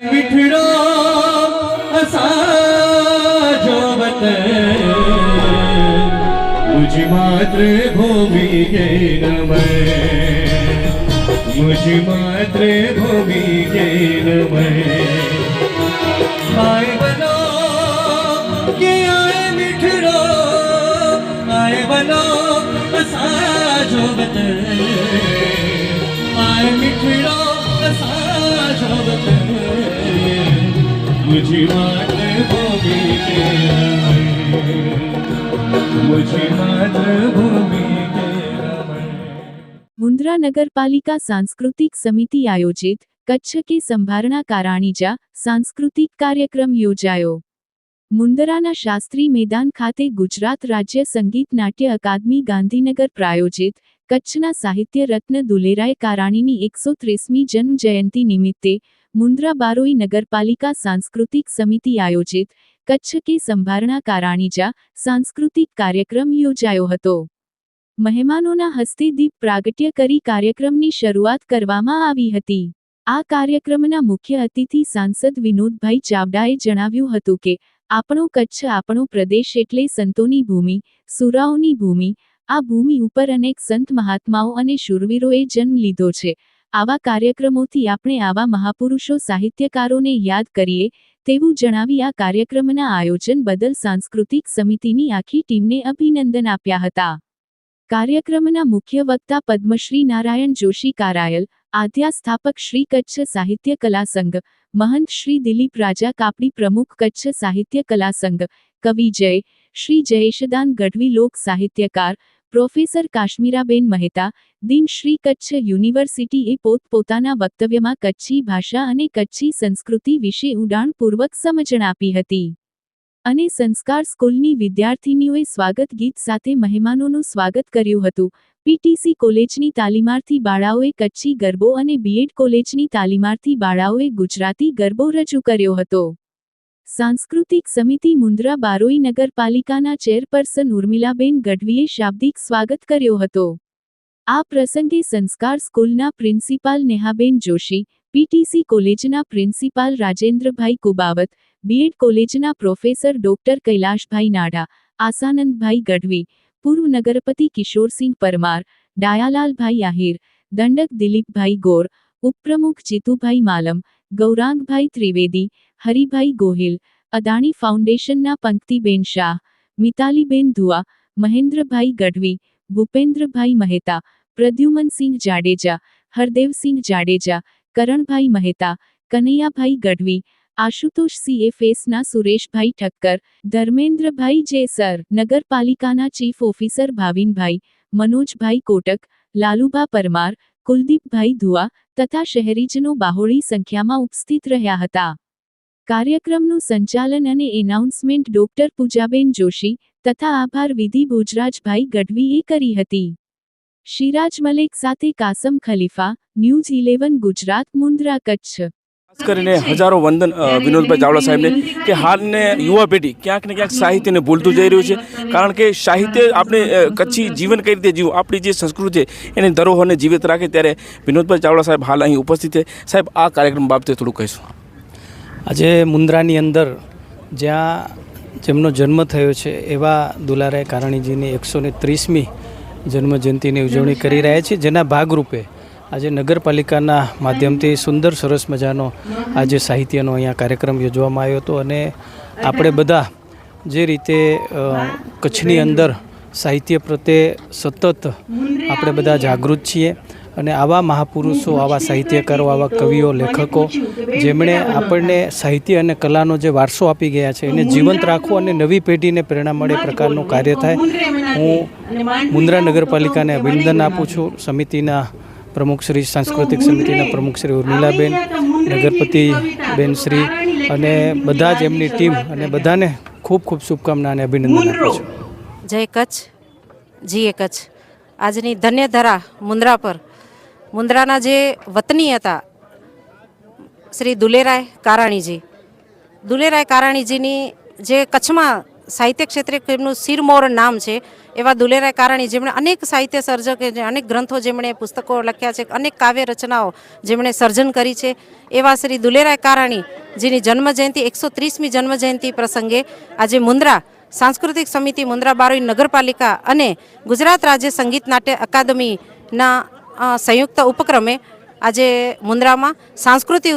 વિઠડો અસાજો વતન. મુझ માતૃભૂમિ કે નમઃ મુझ માતૃભૂમિ કે નમઃ આય બનો કે વિઠડો આય બનો અસાજો વતન આય વિઠડો અસાજો વતન मुझे मातृभूमि के रमण मुझे मातृभूमि के रमण મુન્દ્રા નગરપાલિકા સાંસ્કૃતિક સમિતિ આયોજિત કચ્છ કે સંભારણા કારાણીજા સાંસ્કૃતિક કાર્યક્રમ યોજાયો મુન્દ્રાના શાસ્ત્રી મેદાન ખાતે ગુજરાત રાજ્ય સંગીત નાટ્ય અકાદમી ગાંધીનગર પ્રાયોજિત કચ્છના સાહિત્ય રત્ન દુલેરાય કારાણીની એકસો ત્રીસમી જન્મ જયંતિ નિમિત્તે મુન્દ્રા બારોઈ નગરપાલિકા સાંસ્કૃતિક સમિતિ આયોજિત કચ્છ કે સંભારણા કારાણીજા સાંસ્કૃતિક કાર્યક્રમ યોજાયો હતો. મહેમાનોના હસ્તે દીપ પ્રાગટ્ય કરી કાર્યક્રમની શરૂઆત કરવામાં આવી હતી. આ કાર્યક્રમના મુખ્ય અતિથિ સાંસદ વિનોદભાઈ ચાવડાએ જણાવ્યું હતું કે આપણો કચ્છ આપણો પ્રદેશ એટલે સંતોની ભૂમિ, સુરાઓની ભૂમિ. આ ભૂમિ ઉપર અનેક સંત મહાત્માઓ અને શૂરવીરોએ જન્મ લીધો છે. આવા કાર્યક્રમોથી આપણે આવા મહાપુરુષો સાહિત્યકારોને યાદ કરીએ, તેવું જણાવી આ કાર્યક્રમના આયોજન બદલ સાંસ્કૃતિક સમિતિની આખી ટીમને અભિનંદન આપ્યા હતા. કાર્યક્રમના મુખ્ય વક્તા પદ્મશ્રી નારાયણ જોશી કારાયલ આદ્યા સ્થાપક શ્રી કચ્છ સાહિત્ય કલા સંઘ, મહંત શ્રી દિલીપ રાજા કાપડી પ્રમુખ કચ્છ સાહિત્ય કલા સંઘ, કવિ જય, શ્રી જયેશદાન ગઢવી લોક સાહિત્યકાર, પ્રોફેસર કાશ્મીરાબેન મહેતા, દિન શ્રી કચ્છ યુનિવર્સિટીએ પોતપોતાના વક્તવ્યમાં કચ્છી ભાષા અને કચ્છી સંસ્કૃતિ વિશે ઉડાણપૂર્વક સમજણ આપી હતી. અને સંસ્કાર સ્કૂલની વિદ્યાર્થીનીઓએ સ્વાગત ગીત સાથે મહેમાનોનું સ્વાગત કર્યું હતું. પીટીસી કોલેજની તાલીમાર્થી બાળાઓએ કચ્છી ગરબો અને બીએડ કોલેજની તાલીમાર્થી બાળાઓએ ગુજરાતી ગરબો રજૂ કર્યો હતો. સાંસ્કૃતિક સમિતિ મુન્દ્રા બારોઈ નગરપાલિકાના ચેરપર્સન ઉર્મિલાબેન ગઢવીએ શાબ્દિક સ્વાગત કર્યો હતો. આ પ્રસંગે સંસ્કાર સ્કૂલના પ્રિન્સિપાલ નેહાબેન જોશી પીટીસી કોલેજના principal Rajendrabhai Kubavat બીએડ કોલેજના પ્રોફેસર ડોક્ટર કૈલાશભાઈ નાડા આસાનંદભાઈ ગઢવી પૂર્વ નગરપતિ કિશોરસિંહ પરમાર ડાયાલાલભાઈ આહિર દંડક દિલીપભાઈ ગોર ઉપપ્રમુખ જીતુભાઈ માલમ ગૌરાંગભાઈ ત્રિવેદી હરિભાઈ ગોહિલ અદાણી ફાઉન્ડેશનના પંક્તિબેન શાહ મિતાલીબેન ધુઆ મહેન્દ્રભાઈ ગઢવી ભૂપેન્દ્રભાઈ મહેતા પ્રદ્યુમનસિંહ જાડેજા હરદેવસિંહ જાડેજા કરણભાઈ મહેતા કનૈયાભાઈ ગઢવી આશુતોષ સીએફએસના સુરેશભાઈ ઠક્કર, ધર્મેન્દ્રભાઈ જેસર, નગરપાલિકાના ચીફ ઓફિસર ભાવિનભાઈ, મનોજભાઈ કોટક, લાલુભા પરમાર, કુલદીપભાઈ ધુઆ તથા શહેરીજનો બાહોળી સંખ્યામાં ઉપસ્થિત રહ્યા હતા. કાર્યક્રમનું સંચાલન અને એનાઉન્સમેન્ટ ડોક્ટર પૂજાબેન જોશી તથા આભાર વિધિ ભોજરાજભાઈ ગઢવીએ કરી હતી. શિરાજ મલેક સાથે કાસમ ખલીફા, ન્યૂઝ ઇલેવન ગુજરાત, મુન્દ્રા કચ્છ. ખાસ કરીને હજારો વંદન વિનોદભાઈ ચાવડા સાહેબને કે હાલને યુવા પેઢી ક્યાંક ને ક્યાંક સાહિત્યને ભૂલતું જઈ રહ્યું છે. કારણ કે સાહિત્ય આપણે કચ્છી જીવન કઈ રીતે જીવું, આપણી જે સંસ્કૃતિ છે, એની ધરોહરને જીવિત રાખે ત્યારે વિનોદભાઈ ચાવડા સાહેબ હાલ અહીં ઉપસ્થિત છે. સાહેબ, આ કાર્યક્રમ બાબતે થોડું કહીશું. આજે મુન્દ્રાની અંદર જ્યાં જેમનો જન્મ થયો છે, એવા દુલારાય કારાણીજીની એકસો ને ત્રીસમી જન્મજયંતિની ઉજવણી કરી રહ્યા છીએ જેના ભાગરૂપે આજે નગરપાલિકાના માધ્યમથી સુંદર સરસ મજાનો આજે સાહિત્યનો અહીંયા કાર્યક્રમ યોજવામાં આવ્યો હતો અને આપણે બધા જે રીતે કચ્છની અંદર સાહિત્ય પ્રત્યે સતત આપણે બધા જાગૃત છીએ અને આવા મહાપુરુષો, આવા સાહિત્યકારો, આવા કવિઓ, લેખકો જેમણે આપણને સાહિત્ય અને કલાનો જે વારસો આપી ગયા છે એને જીવંત રાખવો અને નવી પેઢીને પ્રેરણા મળે પ્રકારનું કાર્ય થાય. હું મુન્દ્રા નગરપાલિકાને અભિનંદન આપું છું. સમિતિના પ્રમુખ શ્રી સાંસ્કૃતિક સમિતિના પ્રમુખ શ્રી ઉર્મિલાબેન નગરપતિ બેન શ્રી અને બધા જ એમની ટીમ અને બધાને ખૂબ ખૂબ શુભકામના અને અભિનંદન આપું છું. જય કચ્છ. જીએ કચ્છ. આજની ધન્ય ધરા મુન્દ્રા પર. મુન્દ્રાના જે વતની હતા શ્રી દુલેરાય કારાણીજી. દુલેરાય કારાણીજીની જે કચ્છમાં સાહિત્ય ક્ષેત્રે એમનું શિરમોર નામ છે. એવા દુલેરાય કારાણી જેમણે અનેક સાહિત્ય સર્જકે અનેક ગ્રંથો જેમણે પુસ્તકો લખ્યા છે, અનેક કાવ્ય રચનાઓ જેમણે સર્જન કરી છે. એવા શ્રી દુલેરાય કારાણી, જેની જન્મજયંતિ એકસો ત્રીસમી જન્મજયંતિ પ્રસંગે આજે મુન્દ્રા સાંસ્કૃતિક સમિતિ મુન્દ્રા બારોઈ નગરપાલિકા અને ગુજરાત રાજ્ય સંગીત નાટ્ય અકાદમીના સંયુક્ત ઉપક્રમે આજે મુન્દ્રામાં સાંસ્કૃતિક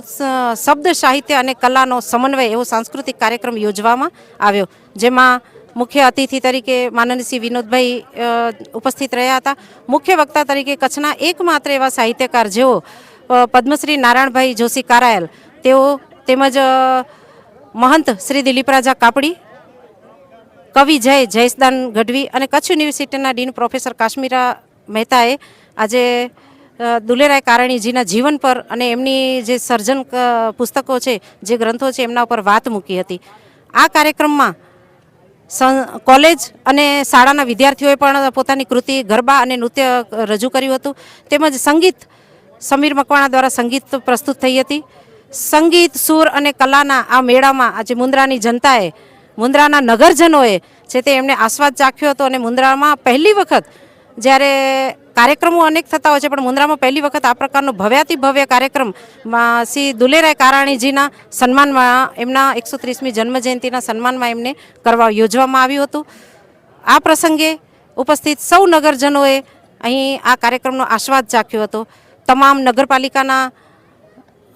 શબ્દ સાહિત્ય અને કલાનો સમન્વય એવો સાંસ્કૃતિક કાર્યક્રમ યોજવામાં આવ્યો. જેમાં મુખ્ય અતિથિ તરીકે માનનીય શ્રી વિનોદભાઈ ઉપસ્થિત રહ્યા હતા. મુખ્ય વક્તા તરીકે કચ્છના એકમાત્ર એવા સાહિત્યકાર જેઓ પદ્મશ્રી નારાયણભાઈ જોશી કારાયલ, તેઓ તેમજ મહંત શ્રી દિલીપ રાજા કાપડી, કવિ જય જયસદાન ગઢવી અને કચ્છ યુનિવર્સિટીના ડીન પ્રોફેસર કાશ્મીરા મહેતાએ આજે દુલેરાય કારણીજીના જીવન પર અને એમની જે સર્જન પુસ્તકો છે, જે ગ્રંથો છે, એમના ઉપર વાત મૂકી હતી. આ કાર્યક્રમમાં કોલેજ અને શાળાના વિદ્યાર્થીઓએ પણ પોતાની કૃતિ ગરબા અને નૃત્ય રજૂ કર્યું હતું. તેમજ સંગીત, સમીર મકવાણા દ્વારા સંગીત પ્રસ્તુત થઈ હતી. સંગીત, સૂર અને કલાના આ મેળામાં આજે મુન્દ્રાની જનતાએ મુન્દ્રાના નગરજનોએ છે તે એમને આસ્વાદ ચાખ્યો હતો અને મુન્દ્રામાં પહેલી વખત જ્યારે કાર્યક્રમો અનેક થતા હોય છે, પણ મુન્દ્રામાં પહેલી વખત આ પ્રકારનો ભવ્યાતિ ભવ્ય કાર્યક્રમમાં શ્રી દુલેરાય કારાણીજીના સન્માનમાં, એમના એકસો ત્રીસમી જન્મજયંતિના સન્માનમાં એમને કરવા યોજવામાં આવ્યું હતું. આ પ્રસંગે ઉપસ્થિત સૌ નગરજનોએ અહીં આ કાર્યક્રમનો આસ્વાદ ચાખ્યો હતો. તમામ નગરપાલિકાના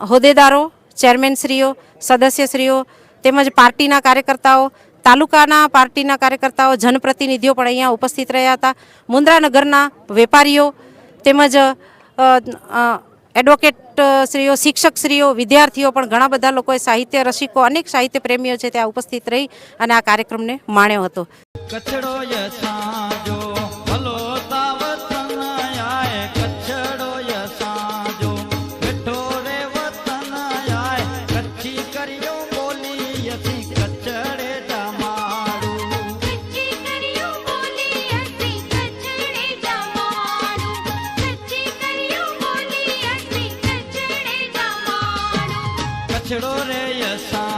હોદ્દેદારો, ચેરમેનશ્રીઓ, સદસ્યશ્રીઓ તેમજ પાર્ટીના કાર્યકર્તાઓ તાલુકાના પાર્ટીના કાર્યકર્તાઓ, જનપ્રતિનિધિઓ પણ અહીંયા ઉપસ્થિત રહ્યા હતા. મુન્દ્રા નગરના વેપારીઓ તેમજ એડવોકેટ શ્રીઓ એડવોકેટ શ્રીઓ, વિદ્યાર્થીઓ પણ ઘણા બધા લોકોએ સાહિત્ય રસિકો, અનેક સાહિત્ય પ્રેમીઓ છે ત્યાં ઉપસ્થિત રહી અને આ કાર્યક્રમને માણ્યો હતો. કચડો રે યસાજો